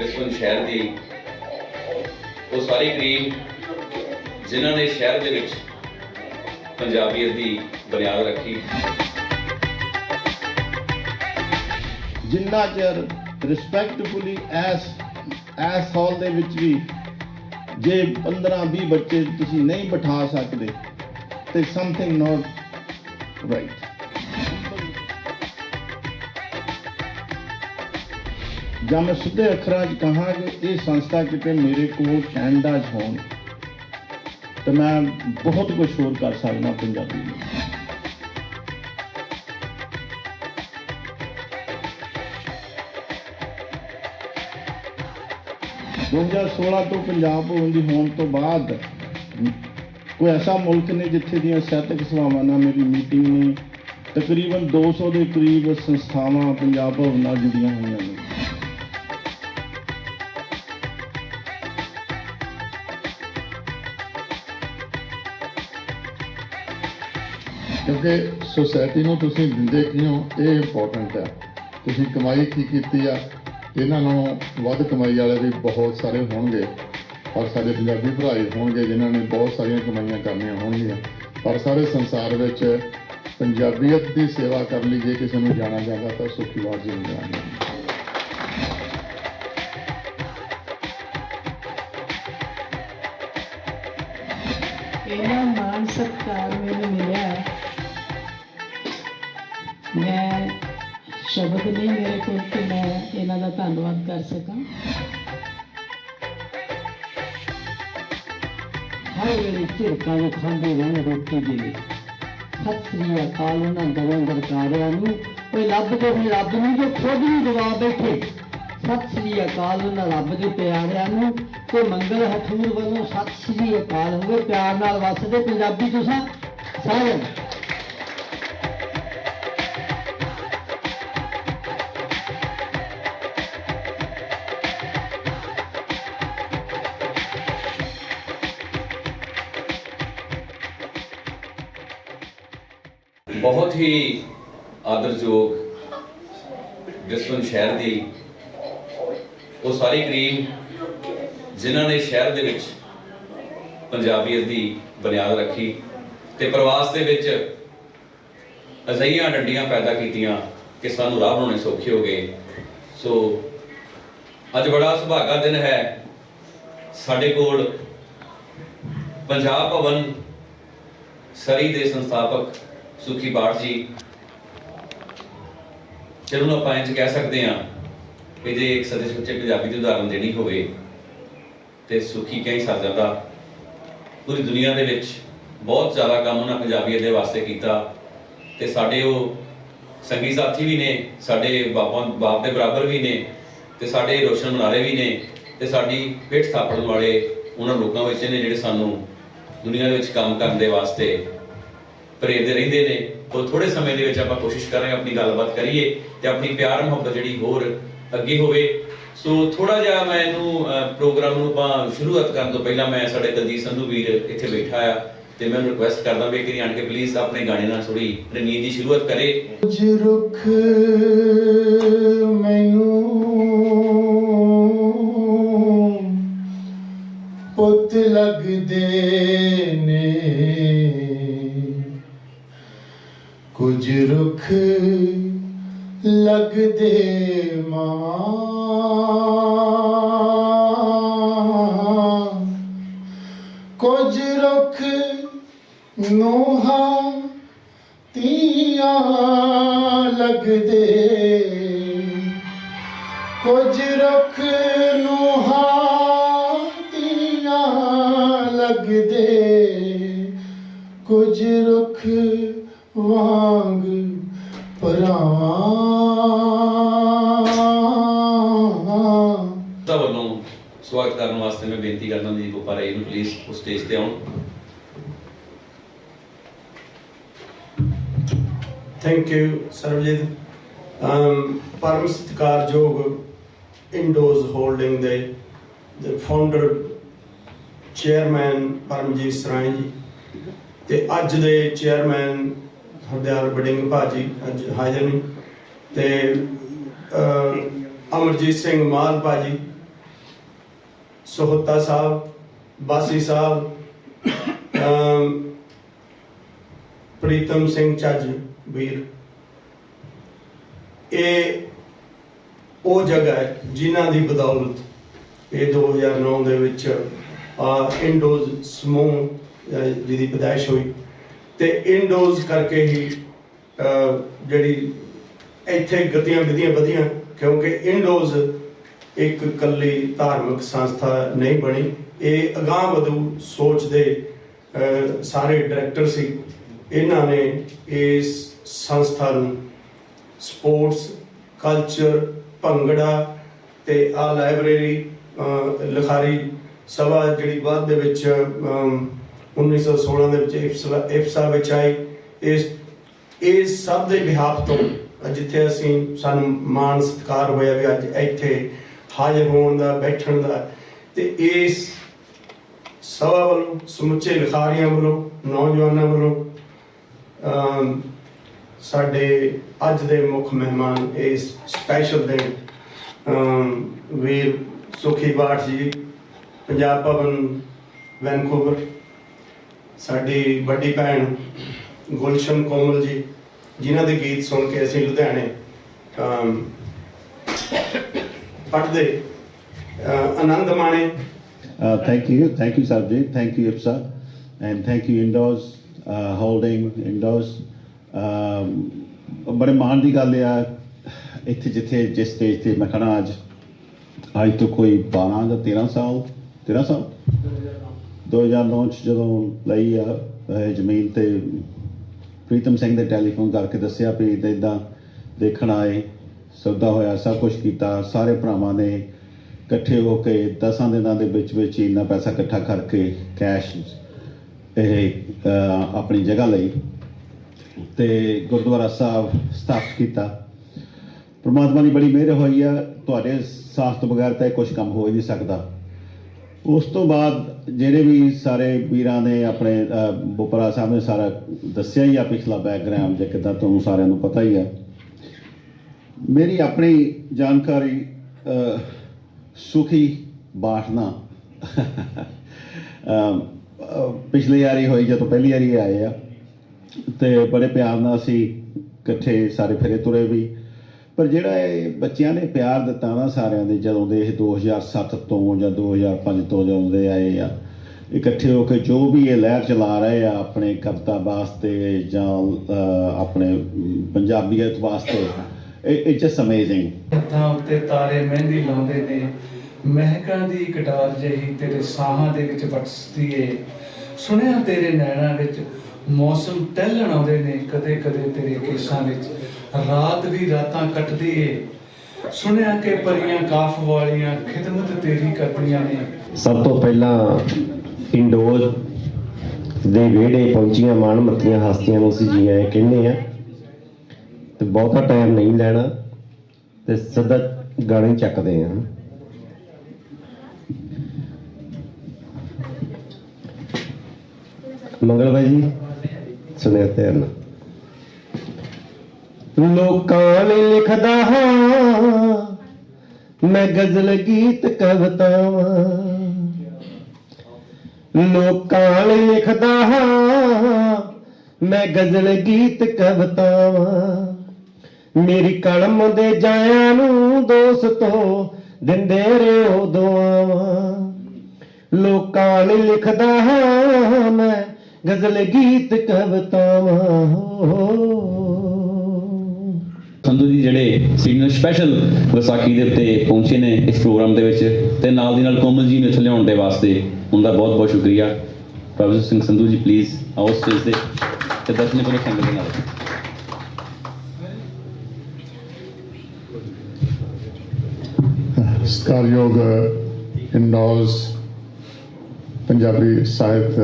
ਬਿਸਮਨ ਸ਼ਹਿਰ ਦੀ ਉਹ ਸਾਰੇ ਗਰੀਬ ਜਿਨ੍ਹਾਂ ਨੇ ਸ਼ਹਿਰ ਦੇ ਵਿੱਚ ਪੰਜਾਬੀਅਤ ਦੀ ਬੁਨਿਆਦ ਰੱਖੀ। ਜਿੰਨਾ ਚਿਰ ਰਿਸਪੈਕਟਫੁਲੀ ਐਸ ਐਸ ਹਾਲ ਦੇ ਵਿੱਚ ਵੀ ਜੇ 15 20 ਬੱਚੇ ਤੁਸੀਂ ਨਹੀਂ ਬਿਠਾ ਸਕਦੇ, ਤੇ ਸਮਥਿੰਗ ਨਾਟ ਰਾਈਟ ਜਾਂ ਮੈਂ ਸਿੱਧੇ ਅੱਖਰਾਂ 'ਚ ਕਹਾਂ ਕਿ ਇਹ ਸੰਸਥਾ ਕਿਤੇ ਮੇਰੇ ਕੋਲ ਕੈਨੇਡਾ 'ਚ ਹੋਣ, ਤਾਂ ਮੈਂ ਬਹੁਤ ਕੁਝ ਹੋਰ ਕਰ ਸਕਦਾ ਪੰਜਾਬੀ ਲਈ 2016 ਤੋਂ ਪੰਜਾਬ ਭਵਨ ਦੀ ਹੋਣ ਤੋਂ ਬਾਅਦ ਕੋਈ ਐਸਾ ਮੁਲਕ ਨੇ ਜਿੱਥੇ ਦੀਆਂ ਸਾਹਿਤਕ ਸਭਾਵਾਂ ਨਾਲ ਮੇਰੀ ਮੀਟਿੰਗ ਨੇ ਤਕਰੀਬਨ 200 ਦੇ ਕਰੀਬ ਸੰਸਥਾਵਾਂ ਪੰਜਾਬ ਭਵਨ ਨਾਲ ਜੁੜੀਆਂ ਹੋਈਆਂ ਨੇ। ਕਿਉਂਕਿ ਸੋਸਾਇਟੀ ਨੂੰ ਤੁਸੀਂ ਦਿੰਦੇ ਕਿਉਂ? ਇਹ ਇੰਪੋਰਟੈਂਟ ਹੈ। ਤੁਸੀਂ ਕਮਾਈ ਕੀ ਕੀਤੀ ਆ? ਇਹਨਾਂ ਨੂੰ ਵੱਧ ਕਮਾਈ ਵਾਲੇ ਵੀ ਬਹੁਤ ਸਾਰੇ ਹੋਣਗੇ। ਪਰ ਸਾਡੇ ਪੰਜਾਬੀ ਭਰਾ ਹੀ ਹੋਣਗੇ ਜਿਨ੍ਹਾਂ ਨੇ ਬਹੁਤ ਸਾਰੀਆਂ ਕਮਾਈਆਂ ਕਰਨੀਆਂ ਹੋਣਗੀਆਂ। ਪਰ ਸਾਰੇ ਸੰਸਾਰ ਵਿੱਚ ਪੰਜਾਬੀਅਤ ਦੀ ਸੇਵਾ ਕਰਨ ਲਈ ਜੇ ਕਿਸੇ ਨੂੰ ਜਾਣਾ ਜਾਂਦਾ ਤਾਂ ਸੁਖੀ ਬਾਤ ਜੀ ਨੂੰ ਜਾਣਾ ਇਹਨਾਂ ਮਾਨ ਸਤਿਕਾਰ ਮੈਨੂੰ ਇਹਨਾਂ ਦਾ ਧੰਨਵਾਦ ਕਰ ਸਕਾਂ। ਹਰ ਵੇਲੇ ਝਿੜਕਾਂ ਖਾਂਦੇ ਰਹਿਣ ਰੋਟੀ ਦੇ ਲਈ। ਸਤਿ ਸ੍ਰੀ ਅਕਾਲ ਉਹਨਾਂ ਦੋਵਾਂ ਦਰਕਾਰਿਆਂ ਨੂੰ। ਕੋਈ ਲੱਭ ਕੇ ਵੀ ਰੱਬ ਨੂੰ ਜੋ ਖੁਦ ਵੀ ਗਵਾ ਬੈਠੇ। ਸਤਿ ਸ੍ਰੀ ਅਕਾਲ ਉਹਨਾਂ ਰੱਬ ਦੇ ਪਿਆਰਿਆਂ ਨੂੰ। ਤੇ ਮੰਗਲ ਹਥੂਰ ਵੱਲੋਂ ਸਤਿ ਸ੍ਰੀ ਅਕਾਲ ਹੋਵੇ, ਪਿਆਰ ਨਾਲ ਵਸਦੇ ਪੰਜਾਬੀ ਤੁਸੀਂ। ਸਾਰੇ ਹੀ ਆਦਰਯੋਗ ਬਿਸਮਨ ਸ਼ਹਿਰ ਦੀ, ਉਹ ਸਾਰੀ ਕਰੀਮ ਜਿਨ੍ਹਾਂ ਨੇ ਸ਼ਹਿਰ ਦੇ ਵਿੱਚ ਪੰਜਾਬੀਅਤ ਦੀ ਬੁਨਿਆਦ ਰੱਖੀ ਤੇ ਪ੍ਰਵਾਸ ਦੇ ਵਿੱਚ ਅਜਿਹੀਆਂ ਡੰਡੀਆਂ ਪੈਦਾ ਕੀਤੀਆਂ ਕਿ ਸਾਨੂੰ ਰਾਹ ਬਣਾਉਣੇ ਸੌਖੇ ਹੋ ਗਏ। ਸੋ ਅੱਜ ਬੜਾ ਸੁਭਾਗਾ ਦਿਨ ਹੈ ਸਾਡੇ ਕੋਲ ਪੰਜਾਬ ਭਵਨ ਸਰੀ ਦੇ ਸੰਸਥਾਪਕ ਸੁਖੀ ਬਾੜ ਜੀ। ਚਲੋ ਆਪਾਂ ਇੰਜ ਕਹਿ ਸਕਦੇ ਹਾਂ ਕਿ ਜੇ ਇੱਕ ਸੱਚੇ ਸੁੱਚੇ ਪੰਜਾਬੀ ਦੀ ਉਦਾਹਰਨ ਦੇਣੀ ਹੋਵੇ, ਤੇ ਸੁਖੀ ਕਹੀਂ ਸਰ ਜਾਂਦਾ। ਪੂਰੀ ਦੁਨੀਆ ਦੇ ਵਿੱਚ ਬਹੁਤ ਜ਼ਿਆਦਾ ਕੰਮ ਉਹਨਾਂ ਪੰਜਾਬੀਅਤ ਦੇ ਵਾਸਤੇ ਕੀਤਾ, ਤੇ ਸਾਡੇ ਉਹ ਸੰਗੀ ਸਾਥੀ ਵੀ ਨੇ, ਸਾਡੇ ਬਾਪਾਂ, ਬਾਪ ਦੇ ਬਰਾਬਰ ਵੀ ਨੇ, ਤੇ ਸਾਡੇ ਰੋਸ਼ਨ ਮਨਾਰੇ ਵੀ ਨੇ, ਤੇ ਸਾਡੀ ਪਿੱਠ ਥਾਪੜਨ ਵਾਲੇ ਉਹਨਾਂ ਲੋਕਾਂ ਵਿੱਚ ਨੇ ਜਿਹੜੇ ਸਾਨੂੰ ਦੁਨੀਆ ਦੇ ਵਿੱਚ ਕੰਮ ਕਰਨ ਦੇ ਵਾਸਤੇ ਪ੍ਰੇਰਦੇ ਰਹਿੰਦੇ ਨੇ। ਉਹ ਥੋੜੇ ਸਮੇਂ ਦੇ ਵਿੱਚ ਆਪਾਂ ਕੋਸ਼ਿਸ਼ ਕਰਾਂਗੇ ਆਪਣੀ ਗੱਲਬਾਤ ਕਰੀਏ ਤੇ ਆਪਣੀ ਪਿਆਰ ਮੁਹੱਬਤ ਜਿਹੜੀ ਹੋਰ ਅੱਗੇ ਹੋਵੇ। ਸੋ ਥੋੜਾ ਜਿਹਾ ਮੈਂ ਇਹਨੂੰ ਪ੍ਰੋਗਰਾਮ ਨੂੰ ਆਪਾਂ ਸ਼ੁਰੂਆਤ ਕਰਨ ਤੋਂ ਪਹਿਲਾਂ ਮੈਂ ਸਾਡੇ ਦਲਜੀਤ ਸੰਧੂ ਵੀਰ ਇੱਥੇ ਬੈਠਾ ਆ ਤੇ ਮੈਂ ਉਹਨੂੰ ਰਿਕੁਐਸਟ ਕਰਦਾ ਵੀ ਕਿ ਆਣ ਕੇ ਪਲੀਜ਼ ਆਪਣੇ ਗਾਣੇ ਨਾਲ ਥੋੜੀ ਰੰਗੀਨ ਦੀ ਸ਼ੁਰੂਆਤ ਕਰੇ। ਕੁਝ ਰੁੱਖ ਮੈਨੂੰ ਨੋਹਾਂ ਤੀਆਂ ਲੱਗਦੇ। ਕੁਝ ਰੁੱਖ ਨੂੰ ਤੀਆਂ ਲੱਗਦੇ। ਕੁਝ ਰੁੱਖ ਵਾਂਗ ਭਰਾਵਾਂ। ਤਾਂ ਵੱਲੋਂ ਸਵਾਗਤ ਕਰਨ ਵਾਸਤੇ ਮੈਂ ਬੇਨਤੀ ਕਰਦਾ ਜੀ ਗੋਪਾ ਰਾਏ ਨੂੰ ਪਲੀਜ਼ ਉਸ ਸਟੇਜ ਤੇ ਆਉਣ। ਥੈਂਕ ਯੂ ਸਰਬਜੀਤ ਪਰਮ ਸਤਿਕਾਰਯੋਗ ਇੰਡੋਜ਼ ਹੋਲਡਿੰਗ ਦੇ ਦੇ ਫਾਊਂਡਰ ਚੇਅਰਮੈਨ ਪਰਮਜੀਤ ਸਰਾਏ ਜੀ ਤੇ ਅੱਜ ਦੇ ਚੇਅਰਮੈਨ ਹਰਦਿਆਲ ਬਡਿੰਗ ਭਾਜੀ, ਅੱਜ ਹਾਜ਼ਰ ਨੇ। ਤੇ ਅਮਰਜੀਤ ਸਿੰਘ ਮਾਲ ਭਾਜੀ, ਸੋਹਤਾ ਸਾਹਿਬ, ਬਾਸੀ ਸਾਹਿਬ ਪ੍ਰੀਤਮ ਸਿੰਘ ਚੱਜ। ਵੀਰ। ਇਹ ਉਹ ਜਗ੍ਹਾ ਹੈ ਜਿਨ੍ਹਾਂ ਦੀ ਬਦੌਲਤ ਇਹ 2009 ਦੇ ਵਿੱਚ ਆ ਇੰਡੋਜ਼ ਸਮੂਹ ਜਿਹਦੀ ਪਦਾਇਸ਼ ਹੋਈ। ਤੇ ਇੰਡੋਜ਼ ਕਰਕੇ ਹੀ ਜਿਹੜੀ ਇੱਥੇ ਗਤੀਆਂ ਵਿਧੀਆਂ ਵਧੀਆਂ, ਕਿਉਂਕਿ ਇੰਡੋਜ਼ ਇੱਕ ਕੱਲੀ ਧਾਰਮਿਕ ਸੰਸਥਾ ਨਹੀਂ ਬਣੀ। ਇਹ ਅਗਾਂਹ ਵਧੂ ਸੋਚ ਦੇ ਸਾਰੇ ਡਾਇਰੈਕਟਰ ਸੀ। ਇਹਨਾਂ ਨੇ ਇਸ ਸੰਸਥਾ ਨੂੰ ਸਪੋਰਟਸ ਕਲਚਰ ਭੰਗੜਾ ਤੇ ਆ ਲਾਇਬ੍ਰੇਰੀ ਅਹ, ਲਿਖਾਰੀ ਸਭਾ ਜਿਹੜੀ ਬਾਅਦ ਦੇ ਵਿੱਚ ਅਮ, 1916 ਦੇ ਵਿੱਚ ਇਫਸਾ ਇਫਸਾ ਵਿੱਚ ਆਈ। ਇਸ ਇਹ ਸਭ ਦੇ ਬਿਹਾਫ ਤੋਂ ਜਿੱਥੇ ਅਸੀਂ ਸਾਨੂੰ ਮਾਣ ਸਤਿਕਾਰ ਹੋਇਆ ਵੀ ਅੱਜ ਇੱਥੇ ਹਾਜ਼ਰ ਹੋਣ ਦਾ ਬੈਠਣ ਦਾ ਤੇ ਇਸ ਸਭਾ ਵੱਲੋਂ ਸਮੁੱਚੇ ਲਿਖਾਰੀਆਂ ਵੱਲੋਂ ਨੌਜਵਾਨਾਂ ਵੱਲੋਂ ਸਾਡੇ ਅੱਜ ਦੇ ਮੁੱਖ ਮਹਿਮਾਨ ਇਸ ਸਪੈਸ਼ਲ ਦਿਨ ਵੀਰ ਸੁਖੀ ਬਾਠ ਜੀ ਪੰਜਾਬ ਭਵਨ ਵੈਨਕੂਵਰ ਸਾਡੀ ਵੱਡੀ ਭੈਣ ਗੁਲਸ਼ਨ ਕੋਮਲ ਜੀ ਜਿਨ੍ਹਾਂ ਦੇ ਗੀਤ ਸੁਣ ਕੇ ਅਸੀਂ ਲੁਧਿਆਣੇ ਅਮ, ਪੜ੍ਹਦੇ ਆਨੰਦ ਮਾਣੇ thank you thank you Sahib ji thank you IPSA, and thank you Indoors, uh, Holding, Indoors. ਬੜੇ ਮਾਣ ਦੀ ਗੱਲ ਆ, ਇੱਥੇ ਜਿੱਥੇ, ਜਿਸ ਸਟੇਜ ਤੇ ਮੈਂ ਖੜਾ ਅੱਜ ਅੱਜ ਤੋਂ ਕੋਈ 12 ਜਾਂ 13 ਸਾਲ 13 ਸਾਲ? 2009 ਚ ਜਦੋਂ ਲਈ ਆ, ਇਹ ਜ਼ਮੀਨ ਤੇ ਪ੍ਰੀਤਮ ਸਿੰਘ ਦੇ ਟੈਲੀਫੋਨ ਕਰਕੇ ਦੱਸਿਆ ਵੀ ਇਦਾਂ ਇਦਾਂ ਦੇਖਣ ਆਏ, ਸੌਦਾ ਹੋਇਆ, ਸਭ ਕੁਝ ਕੀਤਾ, ਸਾਰੇ ਭਰਾਵਾਂ ਨੇ ਇਕੱਠੇ ਹੋ ਕੇ 10 ਦਿਨਾਂ ਦੇ ਵਿੱਚ ਵਿੱਚ ਹੀ ਇੰਨਾ ਪੈਸਾ ਇਕੱਠਾ ਕਰਕੇ ਕੈਸ਼ ਇਹ ਆਪਣੀ ਜਗ੍ਹਾ ਲਈ। ਤੇ ਗੁਰਦੁਆਰਾ ਸਾਹਿਬ ਸਥਾਪਿਤ ਕੀਤਾ। ਪ੍ਰਮਾਤਮਾ ਦੀ ਬੜੀ ਮਿਹਰ ਹੋਈ ਆ ਤੁਹਾਡੇ ਸਾਥ ਤੋਂ ਬਗੈਰ ਤਾਂ ਇਹ ਕੁਝ ਕੰਮ ਹੋ ਹੀ ਨਹੀਂ ਸਕਦਾ। ਉਸ ਤੋਂ ਬਾਅਦ ਜਿਹੜੇ ਵੀ ਸਾਰੇ ਵੀਰਾਂ ਨੇ ਆਪਣੇ ਬੋਪਰਾ ਸਾਹਿਬ ਨੇ ਸਾਰਾ ਦੱਸਿਆ ਹੀ ਆ ਪਿਛਲਾ ਬੈਕਗ੍ਰਾਉਂਡ ਜੇ ਕਿਦਾਂ ਤੁਹਾਨੂੰ ਸਾਰਿਆਂ ਨੂੰ ਪਤਾ ਹੀ ਆ। ਮੇਰੀ ਆਪਣੀ ਜਾਣਕਾਰੀ ਸੁਖੀ ਬਾਠਨਾ ਅਮ, ਅਹ, ਪਿਛਲੀ ਵਾਰੀ ਹੋਈ ਜਦੋਂ ਪਹਿਲੀ ਵਾਰੀ ਆਏ ਆ। ਤੇ ਬੜੇ ਪਿਆਰ ਨਾਲ ਅਸੀਂ ਇਕੱਠੇ ਸਾਰੇ ਫਿਰੇ ਤੁਰੇ ਵੀ। ਪਰ ਜਿਹੜਾ ਇਹ ਬੱਚਿਆਂ ਨੇ ਪਿਆਰ ਦਿੱਤਾ ਨਾ ਸਾਰਿਆਂ ਦੇ, ਜਦੋਂ ਦੇ ਇਹ 2007 ਤੋਂ ਜਾਂ 2005 ਤੋਂ ਜਦੋਂ ਦੇ ਆਏ ਆ, ਇਕੱਠੇ ਹੋ ਕੇ ਜੋ ਵੀ ਇਹ ਲਹਿਰ ਚਲਾ ਰਹੇ ਆ ਆਪਣੇ ਕਵਿਤਾ ਵਾਸਤੇ ਜਾਂ ਆਪਣੇ ਪੰਜਾਬੀਅਤ ਵਾਸਤੇ ਇਟਸ ਜਸਟ ਅਮੇਜ਼ਿੰਗ ਹੱਥਾਂ ਉੱਤੇ ਤਾਰੇ ਮਹਿੰਦੀ ਲਾਉਂਦੇ ਨੇ, ਮਹਿਕਾਂ ਦੀ ਕਟਾਰ ਜਿਹੀ ਤੇਰੇ ਸਾਹਾਂ ਦੇ ਵਿੱਚ ਵਟਸਦੀ ਏ। ਸੁਣਿਆ ਤੇਰੇ ਨੈਣਾਂ ਵਿੱਚ ਮੌਸਮ ਟਹਿਲਣ ਆਉਂਦੇ ਨੇ ਕਦੇ ਕਦੇ ਤੇਰੇ ਕੇਸਾਂ ਵਿੱਚ। ਰਾਤ ਵੀ ਰਾਤਾਂ ਕੱਟਦੀ ਏ। ਸੁਣਿਆ ਕਿ ਪਰੀਆਂ ਕਾਫ ਵਾਲੀਆਂ ਖਿਦਮਤ ਤੇਰੀ ਕਰਦੀਆਂ ਨੇ। ਸਭ ਤੋਂ ਪਹਿਲਾਂ ਇੰਡੋਰ ਦੇ ਵਿਹੜੇ ਪਹੁੰਚੀਆਂ, ਮਾਣਮੱਤੀਆਂ ਹਸਤੀਆਂ ਨੂੰ ਅਸੀਂ ਜੀ ਆਏ ਕਹਿੰਦੇ ਆ ਤੇ ਬਹੁਤਾ ਟਾਈਮ ਨਹੀਂ ਲੈਣਾ ਤੇ ਸਿੱਧਾ ਗਾਣੇ ਚੱਕਦੇ ਆ ਮੰਗਲ ਬਾਈ ਜੀ। ਸੁਣਿਆ ਧਿਆਨ ਲੋਕਾਂ ਲਈ ਲਿਖਦਾ ਹਾਂ, ਮੈਂ ਗਜ਼ਲ ਗੀਤ ਕਵਿਤਾਵਾਂ। ਲੋਕਾਂ ਲਈ ਲਿਖਦਾ ਹਾਂ, ਮੈਂ ਗਜ਼ਲ ਗੀਤ ਕਵਿਤਾਵਾਂ। ਮੇਰੀ ਕਲਮ ਦੇ ਜਾਇਆਂ ਨੂੰ ਦੋਸਤੋ ਦਿੰਦੇ ਰਹੋ ਦੁਆਵਾਂ। ਲੋਕਾਂ ਲਈ ਲਿਖਦਾ ਹਾਂ ਗਜ਼ਲ ਗੀਤ ਕਵਿਤਾਵਾਂ। ਸੰਧੂ ਜੀ ਜਿਹੜੇ ਸੀਨੀਅਰ ਸਪੈਸ਼ਲ ਵਿਸਾਖੀ ਦੇ ਉੱਤੇ ਪਹੁੰਚੇ ਨੇ ਇਸ ਪ੍ਰੋਗਰਾਮ ਦੇ ਵਿੱਚ ਤੇ ਨਾਲ ਦੀ ਨਾਲ ਕੋਮਲ ਜੀ ਨੂੰ ਇੱਥੇ ਲਿਆਉਣ ਦੇ ਵਾਸਤੇ ਉਹਨਾਂ ਦਾ ਬਹੁਤ ਬਹੁਤ ਸ਼ੁਕਰੀਆ। ਪ੍ਰੋਫੈਸਰ ਸਿੰਘ ਸੰਧੂ ਜੀ ਪਲੀਜ਼ ਆਓ ਸਟੇਜ ਤੇ ਤੇ ਦਰਸ਼ਨ ਕਰੋ ਸੰਗਤ ਦੇ ਨਾਲ। ਸਤਿਕਾਰਯੋਗ ਇੰਡੋਜ਼ ਪੰਜਾਬੀ ਸਾਹਿਤ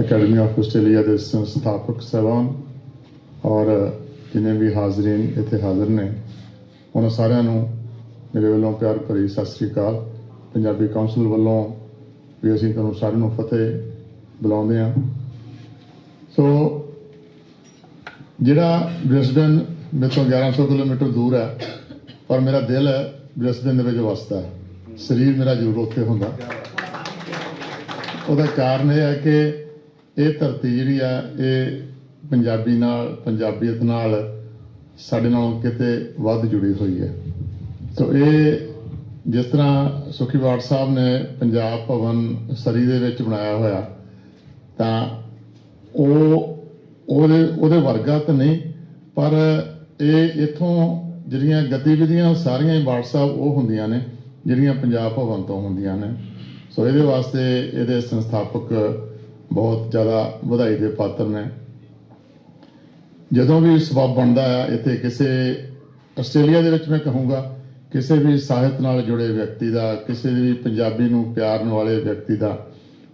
ਅਕੈਡਮੀ ਆਫ ਆਸਟ੍ਰੇਲੀਆ ਦੇ ਸੰਸਥਾਪਕ ਸਹਿਬਾਨ ਔਰ ਜਿਨੇ ਵੀ ਹਾਜ਼ਰੀਨ ਇੱਥੇ ਹਾਜ਼ਰ ਨੇ, ਉਹਨਾਂ ਸਾਰਿਆਂ ਨੂੰ ਮੇਰੇ ਵੱਲੋਂ ਪਿਆਰ ਭਰੀ ਸਤਿ ਸ੍ਰੀ ਅਕਾਲ। ਪੰਜਾਬੀ ਕਾਉਂਸਲ ਵੱਲੋਂ ਵੀ ਅਸੀਂ ਤੁਹਾਨੂੰ ਸਾਰਿਆਂ ਨੂੰ ਫਤਿਹ ਬੁਲਾਉਂਦੇ ਹਾਂ। ਸੋ ਜਿਹੜਾ ਬ੍ਰਿਸਬਨ ਮੇਰੇ ਤੋਂ 1100 ਕਿਲੋਮੀਟਰ ਦੂਰ ਹੈ, ਪਰ ਮੇਰਾ ਦਿਲ ਬ੍ਰਿਸਬਨ ਦੇ ਵਿੱਚ ਵਸਦਾ ਹੈ। ਸਰੀਰ ਮੇਰਾ ਜ਼ਰੂਰ ਉੱਥੇ ਹੁੰਦਾ। ਉਹਦਾ ਕਾਰਨ ਇਹ ਹੈ ਕਿ ਇਹ ਧਰਤੀ ਜਿਹੜੀ ਆ, ਇਹ ਪੰਜਾਬੀ ਨਾਲ, ਪੰਜਾਬੀਅਤ ਨਾਲ ਸਾਡੇ ਨਾਲ ਕਿਤੇ ਵੱਧ ਜੁੜੀ ਹੋਈ ਹੈ। ਸੋ ਇਹ ਜਿਸ ਤਰ੍ਹਾਂ ਸੁਖੀ ਬਾਟ ਸਾਹਿਬ ਨੇ ਪੰਜਾਬ ਭਵਨ ਸਰੀ ਦੇ ਵਿੱਚ ਬਣਾਇਆ ਹੋਇਆ, ਤਾਂ ਉਹ ਉਹਦੇ ਉਹਦੇ ਵਰਗਾ ਤਾਂ ਨਹੀਂ, ਪਰ ਇਹ ਇਥੋਂ ਜਿਹੜੀਆਂ ਗਤੀਵਿਧੀਆਂ ਸਾਰੀਆਂ ਹੀ ਬਾਟ ਸਾਹਿਬ ਉਹ ਹੁੰਦੀਆਂ ਨੇ, ਜਿਹੜੀਆਂ ਪੰਜਾਬ ਭਵਨ ਤੋਂ ਹੁੰਦੀਆਂ ਨੇ। ਸੋ ਇਹਦੇ ਵਾਸਤੇ ਇਹਦੇ ਸੰਸਥਾਪਕ ਬਹੁਤ ਜ਼ਿਆਦਾ ਵਧਾਈ ਦੇ ਪਾਤਰ ਨੇ। ਜਦੋਂ ਵੀ ਸਬਬ ਬਣਦਾ ਆ, ਇੱਥੇ ਕਿਸੇ ਆਸਟ੍ਰੇਲੀਆ ਦੇ ਵਿੱਚ ਮੈਂ ਕਹੂੰਗਾ, ਕਿਸੇ ਵੀ ਸਾਹਿਤ ਨਾਲ ਜੁੜੇ ਵਿਅਕਤੀ ਦਾ, ਕਿਸੇ ਵੀ ਪੰਜਾਬੀ ਨੂੰ ਪਿਆਰਨ ਵਾਲੇ ਵਿਅਕਤੀ ਦਾ,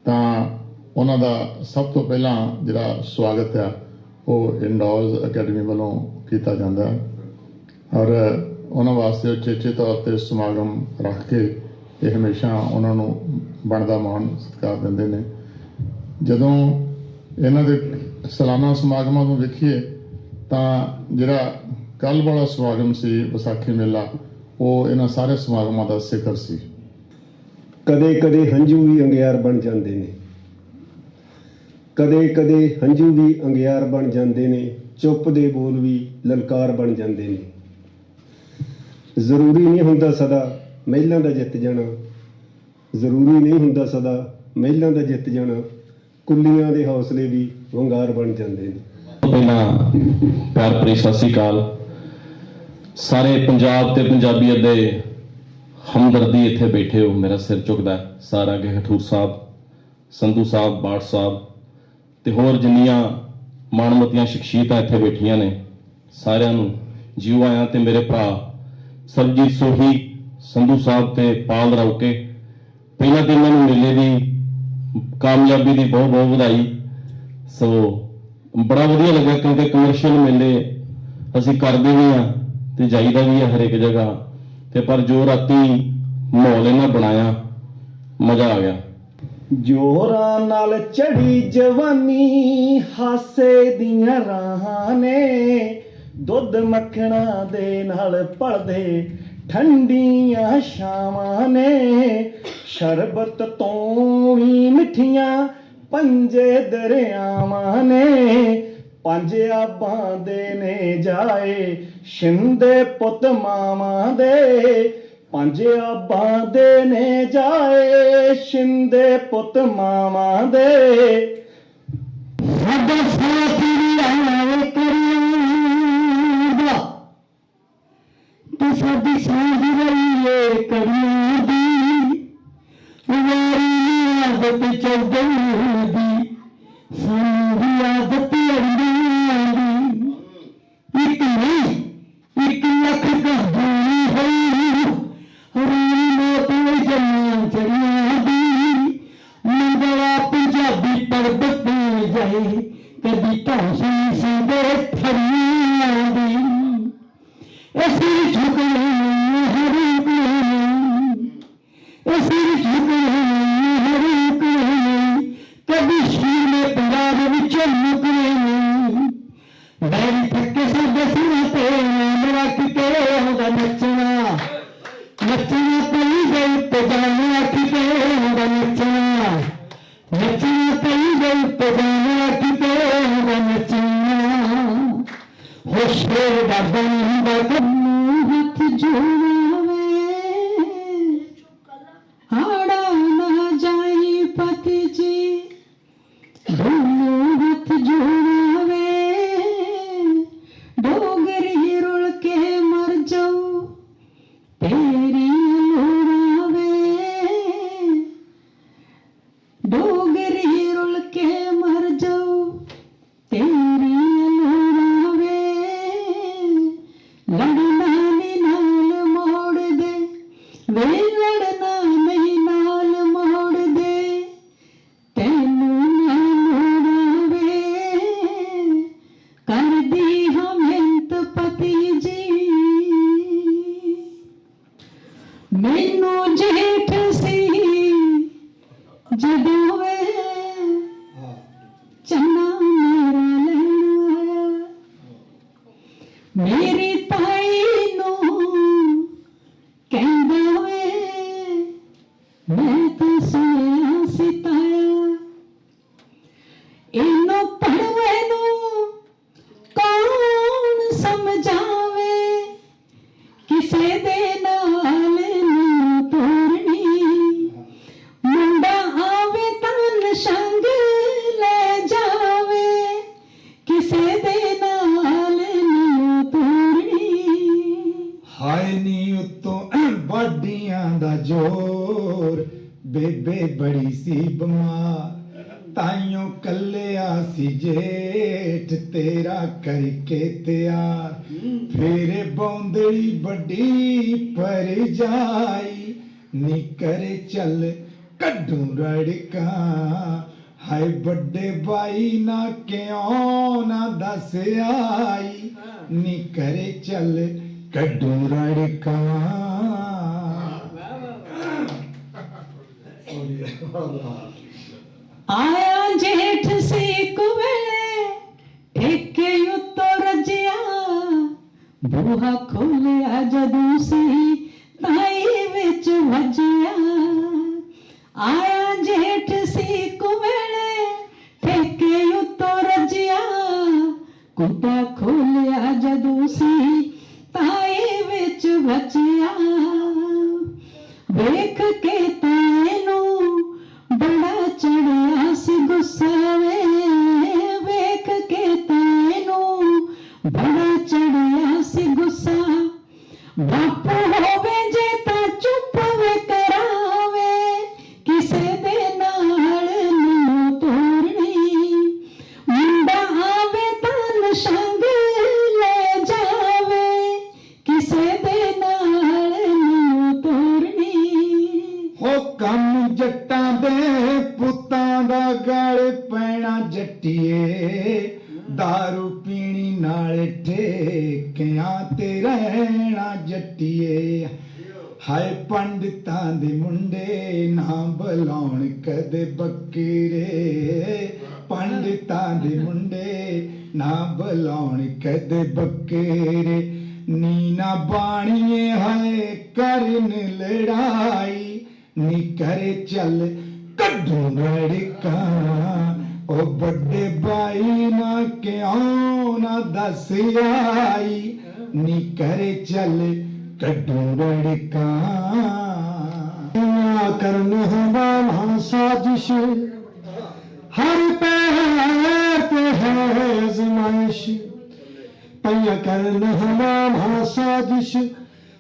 ਤਾਂ ਉਹਨਾਂ ਦਾ ਸਭ ਤੋਂ ਪਹਿਲਾਂ ਜਿਹੜਾ ਸਵਾਗਤ ਆ, ਉਹ ਇੰਡੋਜ਼ ਅਕੈਡਮੀ ਵੱਲੋਂ ਕੀਤਾ ਜਾਂਦਾ। ਔਰ ਉਹਨਾਂ ਵਾਸਤੇ ਉਚੇਚੇ ਤੌਰ ਤੇ ਸਮਾਗਮ ਰੱਖ ਕੇ ਇਹ ਹਮੇਸ਼ਾ ਉਹਨਾਂ ਨੂੰ ਬਣਦਾ ਮਾਣ ਸਤਿਕਾਰ ਦਿੰਦੇ ਨੇ। ਜਦੋਂ ਇਹਨਾਂ ਦੇ ਸਾਲਾਨਾ ਸਮਾਗਮਾਂ ਨੂੰ ਵੇਖੀਏ, ਤਾਂ ਜਿਹੜਾ ਕੱਲ ਵਾਲਾ ਸਮਾਗਮ ਸੀ ਵਿਸਾਖੀ ਮੇਲਾ, ਉਹ ਇਹਨਾਂ ਸਾਰੇ ਸਮਾਗਮਾਂ ਦਾ ਸਿਖਰ ਸੀ। ਕਦੇ ਕਦੇ ਹੰਝੂ ਵੀ ਅੰਗਿਆਰ ਬਣ ਜਾਂਦੇ ਨੇ। ਕਦੇ ਕਦੇ ਹੰਝੂ ਵੀ ਅੰਗਿਆਰ ਬਣ ਜਾਂਦੇ ਨੇ, ਚੁੱਪ ਦੇ ਬੋਲ ਵੀ ਲਲਕਾਰ ਬਣ ਜਾਂਦੇ ਨੇ। ਜ਼ਰੂਰੀ ਨਹੀਂ ਹੁੰਦਾ ਸਦਾ ਮਹਿਲਾਂ ਦਾ ਜਿੱਤ ਜਾਣਾ। ਜ਼ਰੂਰੀ ਨਹੀਂ ਹੁੰਦਾ ਸਦਾ ਮਹਿਲਾਂ ਦਾ ਜਿੱਤ ਜਾਣਾ। ਕੁੱਲੀਆਂ ਦੇ ਹੌਸਲੇ ਵੀ ਵੰਗਾਰ ਬਣ ਜਾਂਦੇ ਨੇ। ਪਹਿਲਾਂ ਪਿਆਰ ਭਰੀ ਸਤਿ ਸ੍ਰੀ ਅਕਾਲ। ਸਾਰੇ ਪੰਜਾਬ ਤੇ ਪੰਜਾਬੀਅਤ ਦੇ ਹਮਦਰਦੀ ਇੱਥੇ ਬੈਠੇ ਹੋ, ਮੇਰਾ ਸਿਰ ਝੁਕਦਾ ਸਾਰਾ ਕੇ ਹਠੂਰ ਸਾਹਿਬ, ਸੰਧੂ ਸਾਹਿਬ ਬਾਟ ਸਾਹਿਬ ਤੇ ਹੋਰ ਜਿੰਨੀਆਂ ਮਾਣਮਤੀਆਂ ਸ਼ਖਸੀਅਤਾਂ ਇੱਥੇ ਬੈਠੀਆਂ ਨੇ, ਸਾਰਿਆਂ ਨੂੰ ਜਿਉ ਆਇਆਂ ਤੇ ਮੇਰੇ ਭਰਾ ਸਰਜੀਤ ਸੋਹੀ, ਸੰਧੂ ਸਾਹਿਬ ਤੇ ਪਾਲ ਰੌਕੇ। ਪਹਿਲਾਂ ਤੇ ਇਹਨਾਂ ਨੂੰ ਮਿਲੇ ਦੀ ਕਾਮਯਾਬੀ ਦੀ ਬਹੁਤ ਬਹੁਤ ਵਧਾਈ। ਸੋ ਬੜਾ ਵਧੀਆ ਲੱਗਾ ਕਿਉਂਕਿ ਕਮਰਸ਼ੀਅਲ ਮੇਲੇ ਅਸੀਂ ਕਰਦੇ ਵੀ ਆ ਤੇ ਜਾਈਦਾ ਵੀ ਆ ਹਰੇਕ ਜਗ੍ਹਾ। ਤੇ ਪਰ ਜੋ ਰਾਤੀ ਮਾਹੌਲ ਇਹਨਾਂ ਬਣਾਇਆ, ਮਜ਼ਾ ਆ ਗਿਆ। ਜੋਰਾਂ ਨਾਲ ਚੜੀ ਜਵਾਨੀ, ਹਾਸੇ ਦੀਆਂ ਰਾਹਾਂ ਨੇ। ਦੁੱਧ ਮੱਖਣਾ ਦੇ ਨਾਲ ਪੜਦੇ ਠੰਡੀਆਂ ਛਾਵਾਂ ਨੇ, ਸ਼ਰਬਤ ਤੋਂ ਵੀ ਮਿੱਠੀਆਂ ਪੰਜੇ ਦਰਿਆਵਾਂ ਨੇ। ਪੰਜ ਆਬਾਂ ਦੇ ਨੇ ਜਾਏ, ਸ਼ਿੰਦੇ ਪੁੱਤ ਮਾਵਾਂ ਦੇ। ਪੰਜ ਆਬਾਂ ਦੇ ਨੇ ਜਾਏ, ਸ਼ਿੰਦੇ ਪੁੱਤ ਮਾਵਾਂ ਦੇ। ਸਾਡਾ ਤੂੰ ਸਾਡੀ ਸਾਥ ਰਹੀ ਕਰੀਏ ਦੀ। ਵਾਰੀ ਆਦਤ ਚੱਲਦੀ ਦੀ, ਸਾਨੂੰ ਵੀ ਆਦਤ ਅੰਦੀਆਂ ਇੱਕ ਨਹੀਂ, ਇੱਕ ਲੱਖ ਕਹਾਣੀ ਹੋਈ। ਹਰੀ ਮੋਤ ਵਿੱਚ ਜੰਮੀਆਂ ਚੜੀਆਂ ਦੀ। ਮੰਗਲਾ ਪੰਜਾਬੀ ਪਰਬਤ ਤੇ ਜਾਏ, ਕਦੀ ਢਾਂਸੀ ਸਿੰਦੇ ਥਰੀਆਂ ਦੀ। ਅਸੀਂ ਝੁਕਣੇ ਹਰੀ ਕੁਲੇ ਅਸੀਂ ਝੁਕਣੇ ਹਰੀ ਕੁਲੇ ਕਦੀ ਸ਼ੀਰ ਨੇ ਪੰਜਾਬ ਵਿੱਚ ਜ਼ੋਰ ਬੇਬੇ ਬੜੀ ਸੀ ਬਿਮਾਰ। ਤਾਈਓ ਕੱਲਿਆ ਸੀ ਜੇਠ ਤੇਰਾ ਕਰਕੇ ਤਿਆਰ। ਫੇਰੇ ਬੌਂਦੜੀ ਵੱਡੀ ਪਰ ਜਾਈ ਨਿਕਰ ਚੱਲ ਕੱਢੂ ਰੜਕਾਂ। ਹਾਏ ਵੱਡੇ ਬਾਈ ਨਾ ਕਿਉਂ ਨਾ ਦੱਸ ਆਈ ਨਿਕਰ ਚੱਲ ਕੱਢੂ ਰੜਕਾਂ ਆਇਆ ਜੇਠ ਸੀ ਕੁਵੇਲੇ ਠੇਕੇ ਉੱਤੋਂ ਰਜਿਆ ਬੂਹਾ ਖੋਲਿਆ ਜਦੋਂ ਸੀ ਤਾਈ ਵਿੱਚ ਵਜਿਆ ਆਇਆ ਜੇਠ ਸੀ ਕੁਵੇਲੇ ਠੇਕੇ ਉੱਤੋਂ ਪੰਡਤਾਂ ਦੇ ਮੁੰਡੇ ਨਾ ਬੁਲਾਉਣ ਕਦੇ ਬੱਕਰੇ। ਪੰਡਤਾਂ ਦੇ ਮੁੰਡੇ ਨਾ ਬੁਲਾਉਣ ਕਦੇ ਬੱਕਰੇ। ਨੀਨਾ ਬਾਣੀਏ ਹਾਏ ਕਰਨ ਲੜਾਈ, ਨੀ ਕਰੇ ਚੱਲ ਕੱਢੂ ਰੜਕਾਂ ਉਹ ਵੱਡੇ ਬਾਈ ਨਾ ਕਿਉਂ ਨਾ ਦੱਸ ਆਈ, ਨੀ ਕਰੇ ਚੱਲ ਕੱਢੂ ਰੜਕਾਂ ਕਰਨ ਹਵਾ ਸਾਜ਼ਿਸ਼। ਹਰ ਪੈਰ ਤੇ ਹੈ ਜ਼ਮਾਇਸ਼ ਪਈਆ ਕਰਨ ਹਵਾ ਸਾਜ਼ਿਸ਼।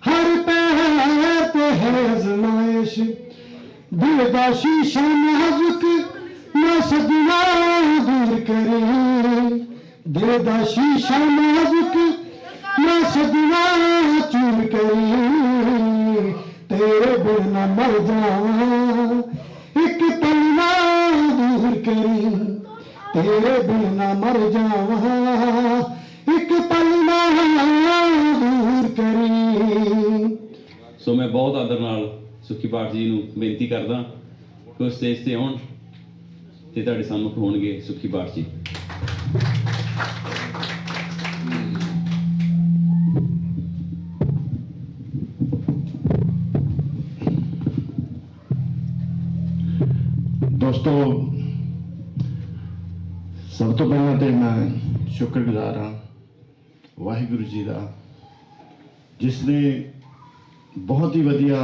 ਹਰ ਪੈਰ ਤੇ ਹੈ ਜ਼ਮਾਇਸ਼ ਦਿਲ ਦਾ ਸ਼ੀਸ਼ਾ ਨਾਜ਼ੁਕ ਨਾ ਸਦਨਾ ਦੂਰ ਕਰੇ। ਦਿਲ ਦਾ ਸ਼ੀਸ਼ਾ ਨਾਜ਼ੁਕ ਨਾ ਸਦਨਾ ਚੂਰ ਕਰੇ ਤੇਰੇ ਬਿਨ ਨਾ ਮਰ ਜਾਵਾਂ। ਇੱਕ ਪਲ ਦੂਰ ਕਰੀ। ਤੇਰੇ ਬਿਨ ਨਾ ਮਰ ਜਾਵਾਂ। ਇੱਕ ਪਲ ਦੂਰ ਕਰੀ। ਸੋ ਮੈਂ ਬਹੁਤ ਆਦਰ ਨਾਲ ਸੁਖੀ ਪਾਠ ਜੀ ਨੂੰ ਬੇਨਤੀ ਕਰਦਾ ਕਿ ਉਹ ਸਟੇਜ ਤੇ ਆਉਣ ਤੇ ਤੁਹਾਡੇ ਸਾਹਮਣੇ ਹੋਣਗੇ ਸੁਖੀ ਪਾਠ ਜੀ। ਸ਼ੁਕਰਗੁਜ਼ਾਰ ਹਾਂ। ਵਾਹਿਗੁਰੂ ਜੀ ਦਾ। ਜਿਸ ਨੇ ਬਹੁਤ ਹੀ ਵਧੀਆ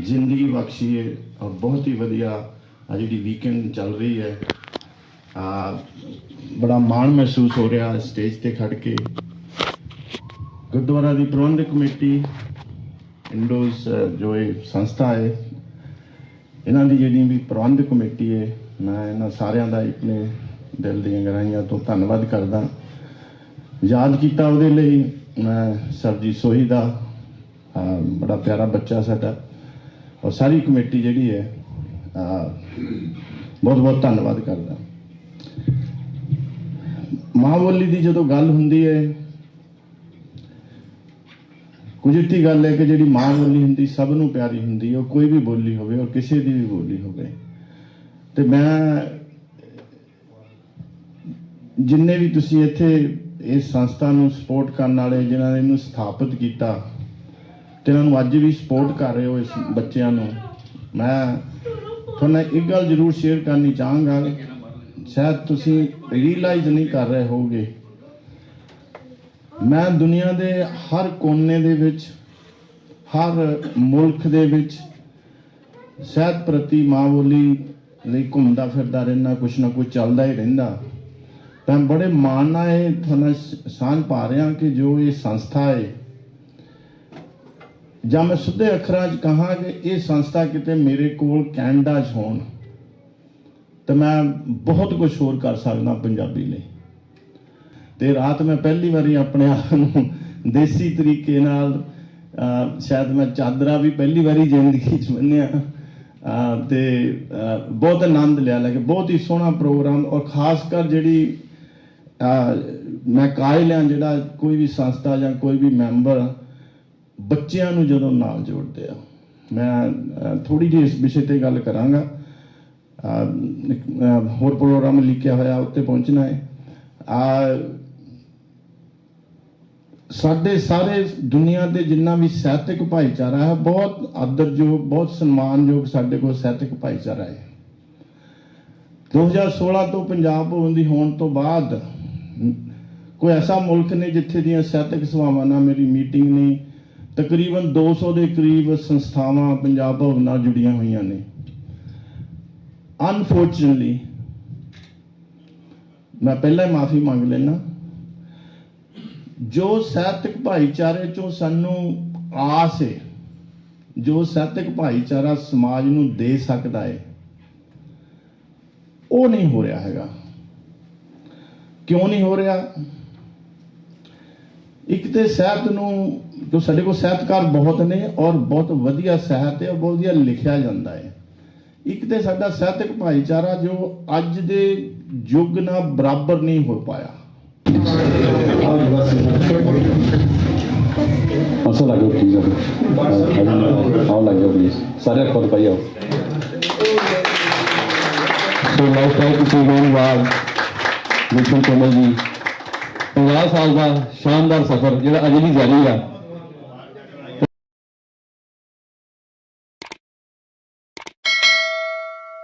ਜ਼ਿੰਦਗੀ ਬਖਸ਼ੀ ਹੈ ਔਰ ਬਹੁਤ ਹੀ ਵਧੀਆ ਆ ਜਿਹੜੀ ਵੀਕਐਂਡ ਚੱਲ ਰਹੀ ਹੈ ਆ ਬੜਾ ਮਾਣ ਮਹਿਸੂਸ ਹੋ ਰਿਹਾ ਸਟੇਜ ਤੇ ਖੜ ਕੇ। ਗੁਰਦੁਆਰਾ ਦੀ ਪ੍ਰਬੰਧਕ ਕਮੇਟੀ ਇੰਡੋਸ ਜੋ ਇਹ ਸੰਸਥਾ ਹੈ, ਇਹਨਾਂ ਦੀ ਜਿਹੜੀ ਵੀ ਪ੍ਰਬੰਧਕ ਕਮੇਟੀ ਹੈ, ਮੈਂ ਇਹਨਾਂ ਸਾਰਿਆਂ ਦਾ ਇੱਕ ਨੇ ਦਿਲ ਦੀਆਂ ਗਹਿਰਾਈਆਂ ਤੋਂ ਧੰਨਵਾਦ ਕਰਦਾ। ਯਾਦ ਕੀਤਾ ਉਹਦੇ ਲਈ ਮੈਂ ਸਰਜੀਤ ਸੋਹੀ ਦਾ। ਬੜਾ ਪਿਆਰਾ ਬੱਚਾ ਸਾਡਾ। ਔਰ ਸਾਰੀ ਕਮੇਟੀ ਜਿਹੜੀ ਹੈ ਬਹੁਤ ਬਹੁਤ ਧੰਨਵਾਦ ਕਰਦਾ। ਮਾਂ ਬੋਲੀ ਦੀ ਜਦੋਂ ਗੱਲ ਹੁੰਦੀ ਹੈ ਕੁਦਰਤੀ ਗੱਲ ਹੈ ਕਿ ਜਿਹੜੀ ਮਾਂ ਬੋਲੀ ਹੁੰਦੀ, ਸਭ ਨੂੰ ਪਿਆਰੀ ਹੁੰਦੀ ਹੈ ਉਹ ਕੋਈ ਵੀ ਬੋਲੀ ਹੋਵੇ, ਔਰ ਕਿਸੇ ਦੀ ਵੀ ਬੋਲੀ ਹੋਵੇ। ਤੇ ਮੈਂ ਜਿੰਨੇ ਵੀ ਤੁਸੀਂ ਇੱਥੇ ਇਸ ਸੰਸਥਾ ਨੂੰ ਸਪੋਰਟ ਕਰਨ ਵਾਲੇ ਜਿਨ੍ਹਾਂ ਨੇ ਇਹਨੂੰ ਸਥਾਪਿਤ ਕੀਤਾ ਤੇ ਇਹਨਾਂ ਨੂੰ ਅੱਜ ਵੀ ਸਪੋਰਟ ਕਰ ਰਹੇ ਹੋ ਇਸ ਬੱਚਿਆਂ ਨੂੰ, ਮੈਂ ਤੁਹਾਨੂੰ ਇੱਕ ਗੱਲ ਜ਼ਰੂਰ ਸ਼ੇਅਰ ਕਰਨੀ ਚਾਹਾਂਗਾ। ਸ਼ਾਇਦ ਤੁਸੀਂ ਰੀਅਲਾਈਜ਼ ਨਹੀਂ ਕਰ ਰਹੇ ਹੋਗੇ ਮੈਂ ਦੁਨੀਆ ਦੇ ਹਰ ਕੋਨੇ ਦੇ ਵਿੱਚ, ਹਰ ਮੁਲਕ ਦੇ ਵਿੱਚ ਸਹਿਤ ਪ੍ਰਤੀ ਮਾਂ ਬੋਲੀ ਲਈ ਘੁੰਮਦਾ ਫਿਰਦਾ ਰਹਿਣਾ ਕੁਛ ਨਾ ਕੁਛ ਚੱਲਦਾ ਹੀ ਰਹਿੰਦਾ। ਤਾਂ ਬੜੇ ਮਾਣ ਨਾਲ ਇਹ ਤੁਹਾਨੂੰ ਸ- ਸਾਂਝ ਪਾ ਰਿਹਾ ਕਿ ਜੋ ਇਹ ਸੰਸਥਾ ਹੈ ਜਾਂ ਮੈਂ ਸਿੱਧੇ ਅੱਖਰਾਂ 'ਚ ਕਹਾਂ ਕਿ ਇਹ ਸੰਸਥਾ ਕਿਤੇ ਮੇਰੇ ਕੋਲ ਕੈਨੇਡਾ 'ਚ ਹੋਣ, ਤਾਂ ਮੈਂ ਬਹੁਤ ਕੁਝ ਹੋਰ ਕਰ ਸਕਦਾ ਪੰਜਾਬੀ ਲਈ। ਤੇ ਰਾਤ ਮੈਂ ਪਹਿਲੀ ਵਾਰੀ ਆਪਣੇ ਆਪ ਨੂੰ ਦੇਸੀ ਤਰੀਕੇ ਨਾਲ ਸ਼ਾਇਦ ਮੈਂ ਚਾਦਰਾ ਵੀ ਪਹਿਲੀ ਵਾਰੀ ਜ਼ਿੰਦਗੀ 'ਚ ਮੰਨਿਆ ਤੇ ਬਹੁਤ ਆਨੰਦ ਲਿਆ। ਲੱਗੇ ਬਹੁਤ ਹੀ ਸੋਹਣਾ ਪ੍ਰੋਗਰਾਮ ਔਰ ਖਾਸ ਕਰ ਜਿਹੜੀ ਮੈਂ ਕਾਇਲ ਹਾਂ, ਜਿਹੜਾ ਕੋਈ ਵੀ ਸੰਸਥਾ ਜਾਂ ਕੋਈ ਵੀ ਮੈਂਬਰ ਬੱਚਿਆਂ ਨੂੰ ਜਦੋਂ ਨਾਲ ਜੋੜਦੇ ਆ। ਮੈਂ ਥੋੜੀ ਜਿਹੀ ਇਸ ਵਿਸ਼ੇ ਤੇ ਗੱਲ ਕਰਾਂਗਾ। ਹੋਰ ਪ੍ਰੋਗਰਾਮ ਲਿਖਿਆ ਹੋਇਆ, ਉੱਤੇ ਪਹੁੰਚਣਾ ਹੈ। ਆ ਸਾਡੇ ਸਾਰੇ ਦੁਨੀਆ ਦੇ ਜਿੰਨਾ ਵੀ ਸਾਹਿਤਕ ਭਾਈਚਾਰਾ ਹੈ, ਬਹੁਤ ਆਦਰਯੋਗ, ਬਹੁਤ ਸਨਮਾਨਯੋਗ ਸਾਡੇ ਕੋਲ ਸਾਹਿਤਕ ਭਾਈਚਾਰਾ ਹੈ। 2016 ਤੋਂ ਪੰਜਾਬ ਭਵਨ ਦੀ ਹੋਣ ਤੋਂ ਬਾਅਦ ਕੋਈ ਐਸਾ ਮੁਲਕ ਨੇ ਜਿੱਥੇ ਦੀਆਂ ਸਾਹਿਤਕ ਸਭਾਵਾਂ ਨਾਲ ਮੇਰੀ ਮੀਟਿੰਗ ਨੇ ਤਕਰੀਬਨ 200 ਦੇ ਕਰੀਬ ਸੰਸਥਾਵਾਂ ਪੰਜਾਬ ਭਵਨ ਨਾਲ ਜੁੜੀਆਂ ਹੋਈਆਂ ਨੇ। ਅਨਫੋਰਚੂਨਟਲੀ ਮੈਂ ਪਹਿਲਾਂ ਹੀ ਮਾਫੀ ਮੰਗ ਲੈਣਾ ਜੋ ਸਾਹਿਤਕ ਭਾਈਚਾਰੇ ਚੋਂ ਸਾਨੂੰ ਆਸ ਹੈ ਜੋ ਸਾਹਿਤਕ ਭਾਈਚਾਰਾ ਸਮਾਜ ਨੂੰ ਦੇ ਸਕਦਾ ਹੈ ਉਹ ਨਹੀਂ ਹੋ ਰਿਹਾ ਹੈਗਾ। ਕਿਉਂ ਨਹੀਂ ਹੋ ਰਿਹਾ? ਇੱਕ ਤੇ ਸਾਹਿਤ ਨੂੰ ਜੋ ਸਾਡੇ ਕੋਲ ਸਾਹਿਤਕਾਰ ਬਹੁਤ ਨੇ ਔਰ ਬਹੁਤ ਵਧੀਆ ਸਾਹਿਤ ਹੈ ਔਰ ਬਹੁਤ ਵਧੀਆ ਲਿਖਿਆ ਜਾਂਦਾ ਹੈ। ਇੱਕ ਤੇ ਸਾਡਾ ਸਾਹਿਤਕ ਭਾਈਚਾਰਾ ਜੋ ਅੱਜ ਦੇ ਯੁੱਗ ਨਾਲ ਬਰਾਬਰ ਨਹੀਂ ਹੋ ਪਾਇਆ। ਅਸਲ ਲੱਗੋ ਪਲੀਜ਼ ਆਓ ਲੱਗੋ ਪਲੀਜ਼ ਸਾਰੇ ਖੁਦ ਪਾਈ ਆਓ। ਸੋ ਲਾਈਫ ਟਾਈਮ ਤੁਸੀਂ ਗੋਇੰਗ ਬਾਅਦ ਮਿਸ਼ਨ ਕਮਲ ਜੀ 50 ਸਾਲ ਦਾ ਸ਼ਾਨਦਾਰ ਸਫ਼ਰ ਜਿਹੜਾ ਅਜੇ ਵੀ ਜਾਰੀ ਆ।